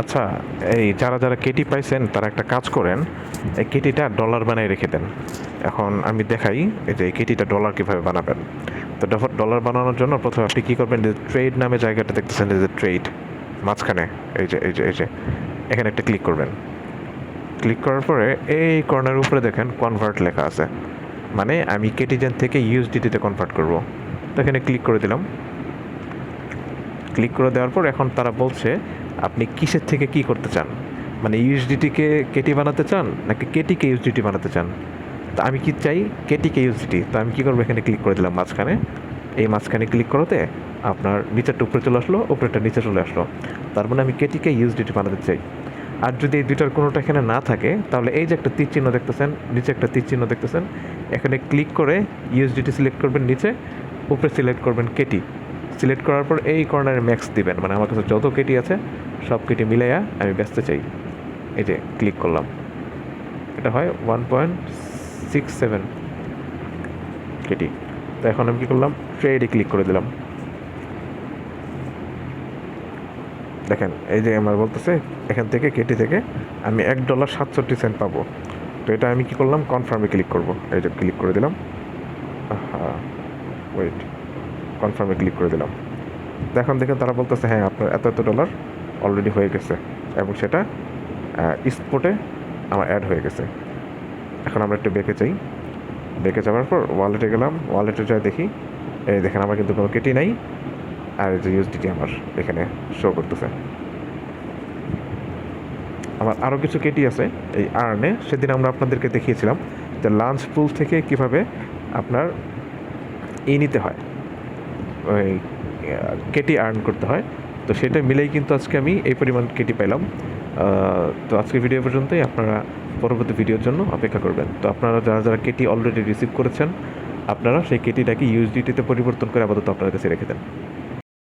আচ্ছা এই যারা যারা কেটি পাইছেন, তারা একটা কাজ করেন, এই কেটিটা ডলার বানিয়ে রেখে দেন। এখন আমি দেখাই, এই যে এই কেটিটা ডলার কীভাবে বানাবেন। তো ডলার বানানোর জন্য প্রথমে আপনি কী করবেন, যে ট্রেড নামে জায়গাটা দেখতেছেন, যে ট্রেড, মাঝখানে, এই যে এই যে এই যে, এখানে একটা ক্লিক করবেন। ক্লিক করার পরে এই কর্নার উপরে দেখেন কনভার্ট লেখা আছে। মানে আমি কেটিজেন থেকে ইউএসডিটিতে কনভার্ট করব। তো এখানে ক্লিক করে দিলাম। ক্লিক করে দেওয়ার পর এখন তারা বলছে, আপনি কিসের থেকে কি করতে চান? মানে ইউএসডিটিকে কেটি বানাতে চান, নাকি কেটিকে ইউএসডিটি বানাতে চান? তো আমি কি চাই কেটিকে ইউএসডিটি তো আমি কী করব? এখানে ক্লিক করে দিলাম মাঝখানে। এই মাঝখানে ক্লিক করতে আপনার নিচেরটা উপরে চলে আসলো, উপরেরটা নিচে চলে আসলো। তার মানে আমি কেটিকে ইউএসডিটি বানাতে চাই। আর যদি এই দুইটার কোনোটা এখানে না থাকে, তাহলে এই যে একটা তীর চিহ্ন দেখতেছেন, নিচে একটা তীর চিহ্ন দেখতেছেন, এখানে ক্লিক করে ইউএসডিটি সিলেক্ট করবেন নিচে, উপরে সিলেক্ট করবেন কেটি সিলেক্ট করার পর এই কর্নারে ম্যাক্স দিবেন। মানে আমার কাছে যত কেটি আছে, সব কেটি মিলাইয়া আমি ব্যস্ত চাই। এই যে ক্লিক করলাম। এটা হয় one point six seven KT. তো এখন আমি কী করলাম? ট্রেডে ক্লিক করে দিলাম। দেখেন, এই যে আমার বলতেছে, এখান থেকে কেটি থেকে আমি এক ডলার সাতষট্টি সেন্ট পাবো। তো এটা আমি কি করলাম? কনফার্মে ক্লিক করব। এই যে ক্লিক করে দিলাম। হ্যাঁ ওয়েট কনফার্মে ক্লিক করে দিলাম। এখন দেখেন, তারা বলতেছে হ্যাঁ আপনার এত এত ডলার অলরেডি হয়ে গেছে। এবং সেটা স্পোর্টে আমার অ্যাড হয়ে গেছে। এখন আমরা একটু বেঁকে চাই বেঁকে যাওয়ার পর ওয়ালেটে গেলাম। ওয়ালেটে যাই দেখি। এই দেখেন, আমার কিন্তু কোনো কেটি নাই। আর যে ইউএসডিটি আমার এখানে শো করতেছে। আমার আরও কিছু কেটি আছে। এই আর্নে সেদিন আমরা আপনাদেরকে দেখিয়েছিলাম যে লাঞ্চ পুল থেকে কীভাবে আপনার ই নিতে হয়। ওই কেটি আর্ন করতে হয়। তো সেটা মিলেই কিন্তু আজকে আমি এই পরিমাণ কেটি পেলাম তো আজকে ভিডিও পর্যন্তই। আপনারা পরবর্তী ভিডিওর জন্য অপেক্ষা করবেন। তো আপনারা যারা যারা কেটি অলরেডি রিসিভ করেছেন, আপনারা সেই কেটিটাকে ইউএসডিটিতে পরিবর্তন করে আপাতত আপনার কাছে রেখে দেন।